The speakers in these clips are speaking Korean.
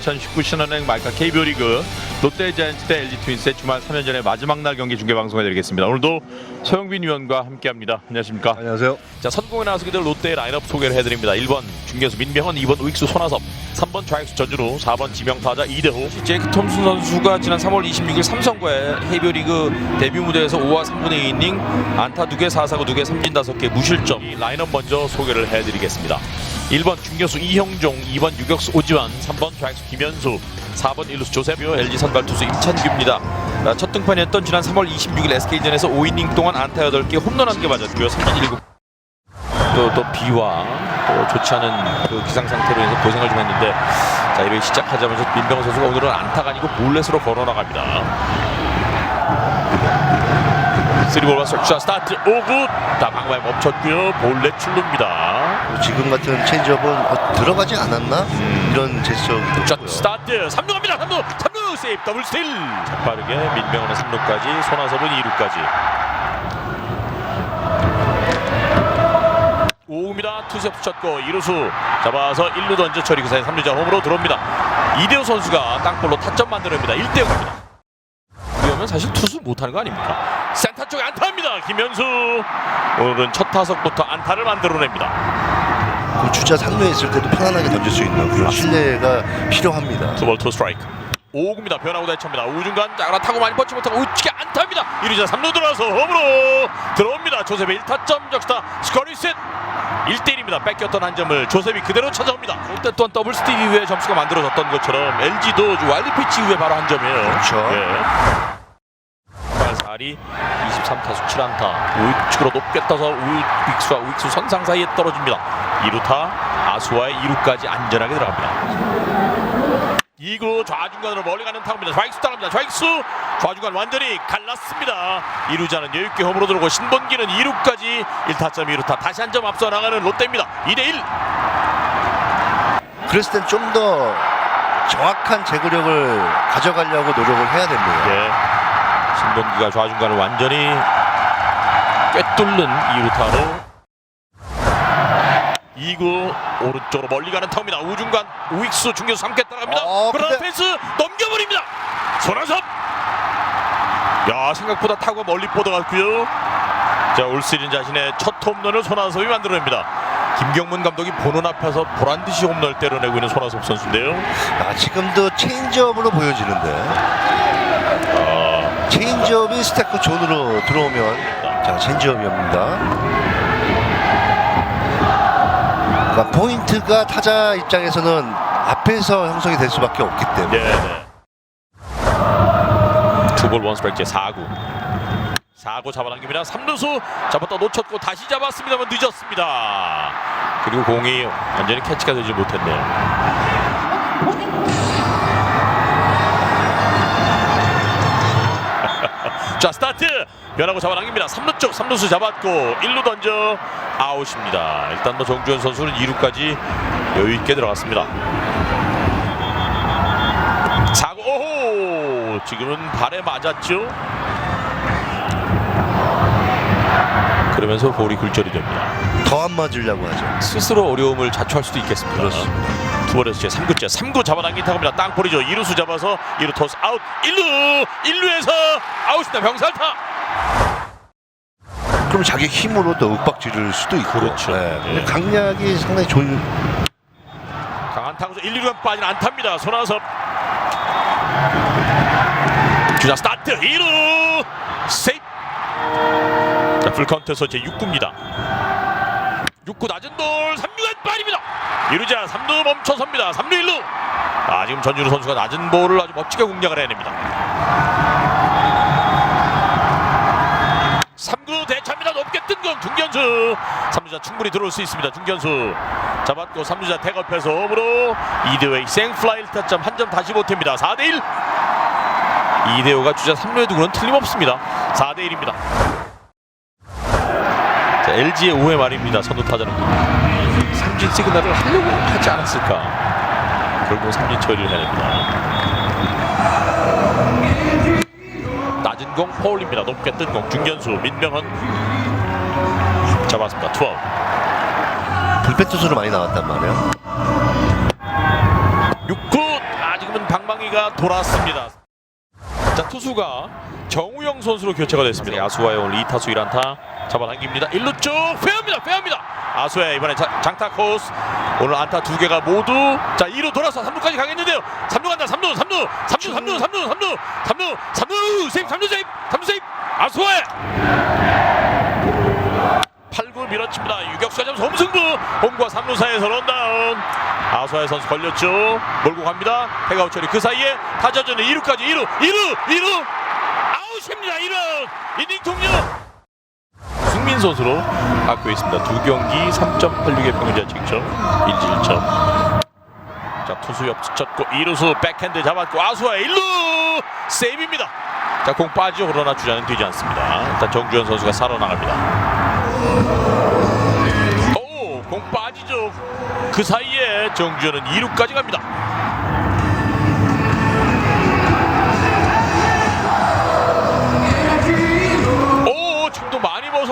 2019 신한은행 말카 KBO 리그 롯데 자이언츠 대 LG 트윈스의 주말 3연전의 마지막 날 경기 중계 방송해드리겠습니다. 오늘도 서영빈 위원과 함께합니다. 안녕하십니까? 안녕하세요. 자 선공에 나서게 될 롯데의 라인업 소개를 해드립니다. 1번 중계수 민병헌, 2번 우익수 손아섭, 3번 좌익수 전준우, 4번 지명타자 이대호. 제이크 톰슨 선수가 지난 3월 26일 삼성과의 KBO 리그 데뷔 무대에서 5와 3분의 2이닝 안타 2개, 4사구 2개, 삼진 5개, 무실점. 이 라인업 먼저 소개를 해드리겠습니다. 1번 중계수 이형종, 2번 유격수 오지환, 3번 좌익수 김현수, 4번 1루수 조세표, LG 선발 투수 임찬규입니다. 자, 첫 등판이었던 지난 3월 26일 SK전에서 5이닝 동안 안타 8개, 홈런 1개 맞았고요. 삼진 7 또, 또 비와 또 좋지 않은 그 기상 상태로 인해서 고생을 좀 했는데 자 이를 시작하자마자 민병헌 선수가 오늘은 안타가 아니고 볼넷으로 걸어 나갑니다. 쓰리볼 와서 자 스타트 오굿 다 방망이 멈췄고요 볼넷 출루입니다. 지금 같은 체인지업은 어, 들어가지 않았나? 이런 제스처기도 자. 스타트. 3루 갑니다. 3루. 3루. 세이프 더블 스틸. 자, 빠르게 민병헌의 3루까지 손아섭은 2루까지. 5구입니다. 투수 붙였고 2루수 잡아서 1루 던져 처리 그 사이 3루자 홈으로 들어옵니다. 이대호 선수가 땅볼로 타점 만들어냅니다. 1대0입니다. 이러면 사실 투수 못하는 거 아닙니까 센터 쪽에 안타입니다. 김현수. 오늘은 첫 타석부터 안타를 만들어냅니다. 그 주자 상루에 있을 때도 편안하게 던질 수 있는 그런 신뢰가 필요합니다. 투볼 투 스트라이크. 5구입니다. 변하고 대처입니다. 우중간 자그라 타고 많이 뻗지 못하고 우측에 안타입니다. 1루자 3루 들어와서 홈으로 들어옵니다. 조셉의 1타점 적시타. 스코리셋. 1대1입니다. 뺏겼던 한 점을 조셉이 그대로 찾아옵니다. 또한 더블 스틱 이후에 점수가 만들어졌던 것처럼 LG도 와일드 피치 이후에 바로 한 점이에요. 그렇죠. 예. 4리 23타수 7안타 우측으로 높게 떠서 우익수와 우익수 선상 사이에 떨어집니다 2루타 아수와의 2루까지 안전하게 들어갑니다 2구 좌중간으로 멀리 가는 타구입니다. 좌익수 따라갑니다. 좌익수 좌중간 완전히 갈랐습니다. 2루자는 여유있게 홈으로 들어오고 신본기는 2루까지 1타점 2루타 다시 한 점 앞서 나가는 롯데입니다. 2대1 그랬을 땐 좀 더 정확한 제구력을 가져가려고 노력을 해야 됩니다. 예. 신본기가 좌중간을 완전히 꿰뚫는 2루타로 2구 오른쪽으로 멀리 가는 타구입니다. 우중간 우익수 중계수 함께 따라갑니다. 어, 그러나 근데- 펜스 넘겨버립니다. 손아섭 야 생각보다 타구가 멀리 뻗어갔고요. 자올 시즌 자신의 첫 홈런을 손아섭이 만들어냅니다. 김경문 감독이 보는 앞에서 보란 듯이 홈런을 때려내고 있는 손아섭 선수인데요. 아, 지금도 체인지업으로 보여지는데 체인지업이 스태크 존으로 들어오면 자 체인지업입니다. 그러니까 포인트가 타자 입장에서는 앞에서 형성이 될 수밖에 없기 때문에. 네, 네. 투볼 원스트라이크 4구. 4구 잡아당깁니다. 3루수 잡았다 놓쳤고 다시 잡았습니다만 늦었습니다. 그리고 공이 완전히 캐치가 되지 못했네요 자 스타트. 변하고 잡아당깁니다. 3루 쪽 3루수 잡았고 1루 던져 아웃입니다. 일단 뭐 정주현 선수는 2루까지 여유있게 들어갔습니다. 사고 오호! 지금은 발에 맞았죠? 그러면서 볼이 굴절이 됩니다. 더 안 맞으려고 하죠. 스스로 어려움을 자초할 수도 있겠습니다. 그렇습니다. 투볼에서 제 3구째 3구 잡아당긴 타구입니다. 땅볼이죠. 2루수 잡아서 2루 토스 아웃. 1루! 1루에서 아웃입니다. 병살타! 그럼 자기 힘으로 또 윽박 지를 수도 있고. 그렇죠. 네. 예. 강약이 상당히 좋은 강한 타구에서 1, 2루간 빠진 안타입니다. 손아섭. 주자 스타트. 2루! 세이프 자 풀카운트에서 제 6구입니다. 6구 낮은 돌. 3루간 2루자 3루 멈춰섭니다. 3루 1루. 아 지금 전준우 선수가 낮은 볼을 아주 멋지게 공략을 해냅니다. 3구 대차입니다. 높게 뜬공 중견수. 3루자 충분히 들어올 수 있습니다. 중견수 잡았고 3루자 태업해서 홈으로 이대호의 생플라이 1타점 한 점 다시 못합니다. 4대1 이대호가 주자 3루에 두고는 틀림없습니다. 4대1입니다 자, LG의 5회 말입니다. 선두 타자는. 삼진 시그널을 하려고 하지 않았을까. 결국 삼진 처리를 해냅니다. 낮은 공 파울입니다. 높게 뜬 공 중견수 민병헌. 잡았습니다. 투아웃. 불펜 투수로 많이 나왔단 말이에요. 6구! 아 지금은 방망이가 돌았습니다. 자 투수가 정우영 선수로 교체가 됐습니다. 야수와의 오늘 2타수 1안타 잡아당깁니다. 1루 쪽 페어입니다. 페어입니다. 아수의 이번에 자- 장타 코스 오늘 안타 두 개가 모두 자 2루 돌아서 3루까지 가겠는데요. 3루 간다. 3루 3루 3루 3루 3루 3루 3루 3루 세이프 3루 세이프 3루 세이프 아수의 8구 밀어칩니다. 유격수가 점수 홈승부 홈과 3루 사이에서 런다운 아수아의 선수 걸렸죠. 몰고 갑니다. 해가우 처리 그 사이에 타자전은 2루까지 2루 2루 2루 아웃입니다. 1루 이닝 종료 승민 선수로 바뀌어 있습니다. 두 경기 3.86의 평균자 득점 1점 자 투수 옆 스쳤고 2루수 백핸드 잡았고 아수아의 1루 세이브입니다. 자 공 빠지죠. 그러나 주자는 되지 않습니다. 일단 정주현 선수가 살아나갑니다. 오, 공 빠지죠. 그 사이에 정주현은 2루까지 갑니다.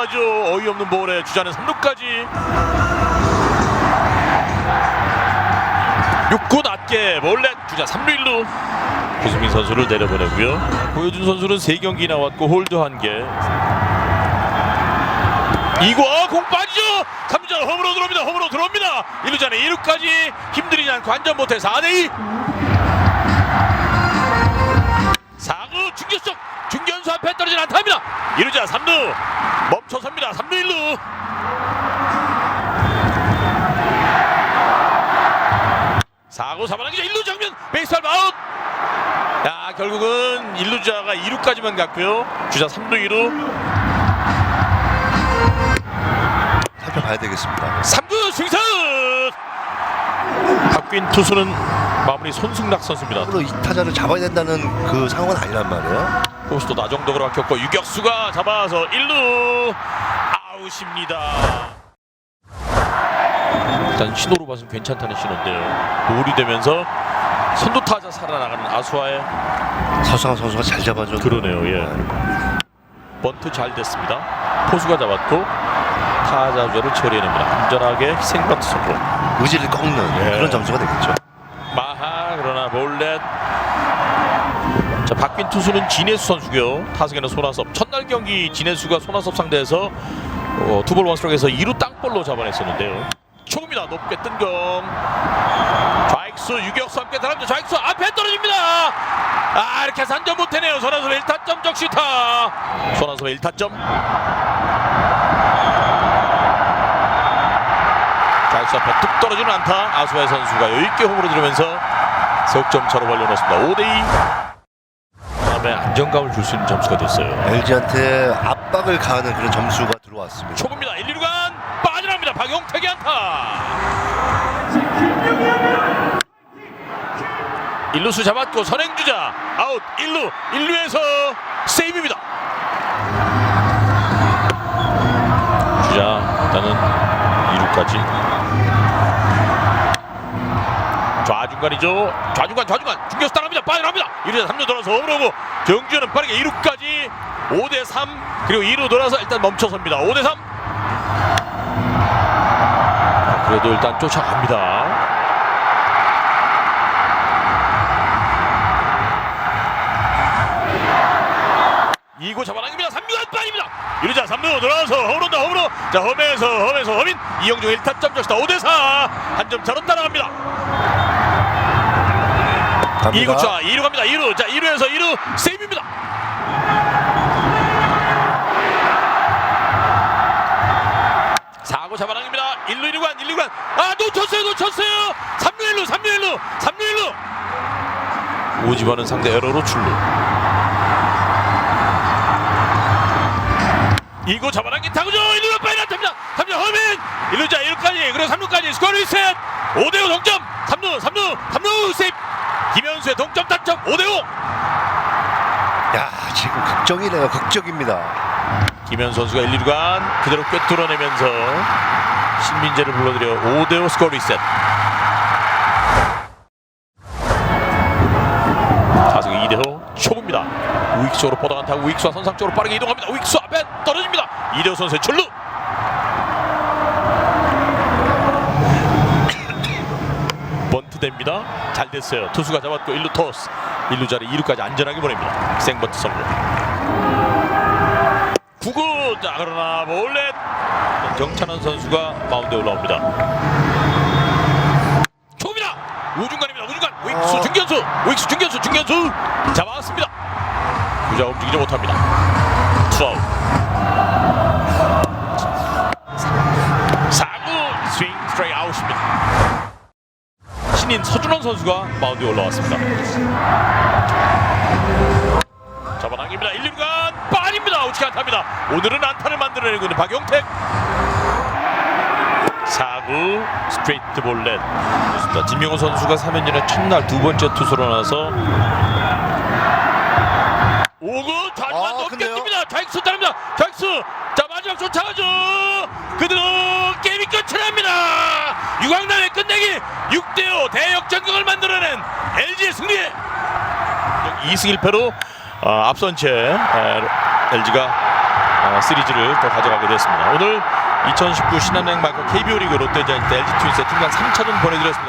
벗어나죠. 어이없는 볼에 주자는 3루까지. 6구 낮게 몰래 주자 3루 1루. 구수민 선수를 내려보내고요. 고효준 선수는 3경기 나왔고 홀드 1개. 이거 어, 공 빠지죠. 3루자는 홈으로 들어옵니다. 홈으로 들어옵니다. 1루자는 2루까지 힘들이지 않고 안전 못해 4대2. 중견수 앞에 떨어진 안타입니다. 1루자 3루 멈춰섭니다. 3루 1루. 사구 사바랑기자 1루 정면 베이스볼 아웃. 야 결국은 1루자가 2루까지만 갔고요. 주자 3루 2루. 살펴봐야 되겠습니다. 3구 승선 박빈 투수는 마무리 손승락 선수입니다 으로 이 타자를 잡아야 된다는 그 상황은 아니란 말이에요. 포스도 나정덕으로 막혔고 유격수가 잡아서 1루 아웃입니다. 일단 신호로 봐서는 괜찮다는 신호인데요. 볼이 되면서 선두 타자 살아나가는 아수아의 서상한 선수가 잘 잡아줘. 그러네요. 예. 번트 잘 됐습니다. 포수가 잡았고 타자 주자를 처리해냅니다. 안전하게 희생번트 성공 의지를 꺾는 예. 그런 점수가 되겠죠. 마하 그러나 몰렛 자 박빈 투수는 진해수 선수고요. 타석에는 손아섭. 첫날 경기 진해수가 손아섭 상대해서 어, 투볼 원스트로크에서 2루 땅볼로 잡아냈었는데요. 초구입니다. 높게 뜬공. 좌익수 유격수 함께 달합니다. 좌익수 앞에 떨어집니다. 아 이렇게 해서 한점 못해내요. 손아섭 1타점 적시타. 손아섭 1타점. 좌익수 앞에 뚝 떨어지는 안타. 아수아의 선수가 여유있게 홈으로 들으면서 석점 차로 벌려놓습니다. 5대2 다음에 안정감을 줄 수 있는 점수가 됐어요. LG한테 압박을 가하는 그런 점수가 들어왔습니다. 초구입니다. 1, 2루간 빠져나갑니다. 박용택의 안타. 1루수 잡았고 선행주자 아웃. 1루 1루에서 세이브입니다. 주자 일단은 2루까지. 좌 중간이죠. 좌중간 좌중간. 중교수 따라갑니다. 빠져나갑니다. 1루에서 3루 돌아서 오고 정주현은 빠르게 2루까지 5대3 그리고 2루 돌아서 일단 멈춰섭니다. 5대3 그래도 일단 쫓아갑니다. 2구 잡아당깁니다. 3루간 빠집니다. 1루자 3루 돌아서 홈으로 다. 홈으로 자 홈에서 홈에서 홈인 이영종 1타점 적시다. 5대4 한 점 차로 따라갑니다 갑니다. 2구 차 2루 갑니다. 2루. 자 2루에서 2루. 세이브입니다. 사구 잡아당깁니다. 1루 1루간 1루간 아 놓쳤어요 놓쳤어요. 3루 1루 3루 1루. 3루 1루. 오지번은 상대 에러로 출루. 2구 잡아당긴 타구죠. 1루가 빨리 나탑니다. 3루 허민. 1루자 1루까지. 그리고 3루까지. 스코어 리셋. 5대5 동점. 3루 3루 3루. 세이브 김현수의 동점 타점 5대5 야 지금 극적이네요. 극적입니다. 김현 선수가 1, 2루간 그대로 꿰뚫어내면서 신민재를 불러들여 5대5 스코어 리셋. 타석 2대5 초구입니다. 우익수로 뻗어간 타고 우익수와 선상 쪽으로 빠르게 이동합니다. 우익수 앞에 떨어집니다. 이대호 선수의 출루 됩니다. 잘 됐어요. 투수가 잡았고 1루 토스. 1루 자리 2루까지 안전하게 보냅니다. 생버트 성공. 9구 자 그러나 몰래 정찬원 선수가 마운드에 올라옵니다. 초입니다. 우중간입니다. 우중간 우익수 어. 중견수 우익수 중견수 중견수 잡아왔습니다. 주자 움직이지 못합니다. 투아웃. 4구 스윙 스트라이 아웃입니다. 신인 서준원 선수가 마운드에 올라왔습니다. 잡아당깁니다. 1, 2루간 빠집니다. 우측 안타입니다. 오늘은 안타를 만들어내고 있는 박용택. 4구 스트레이트 볼넷. 김명호 선수가 3연전의 첫날 두 번째 투수로 나서 5구 좌중간 아, 높게 근데요? 뜹니다. 좌익수 따릅니다. 좌익수 자 마지막 쫓아가죠. 그대로 게임이 끝이 납니다. 유광남의 끝내기 6대5 대역전극을 만들어낸 LG의 승리에 2승 1패로 어, 앞선 채 LG가 시리즈를 또 가져가게 됐습니다. 오늘 2019 신한은행 마크 KBO 리그 롯데자이언트 LG 트윈스의 팀간 3차전 보내드렸습니다.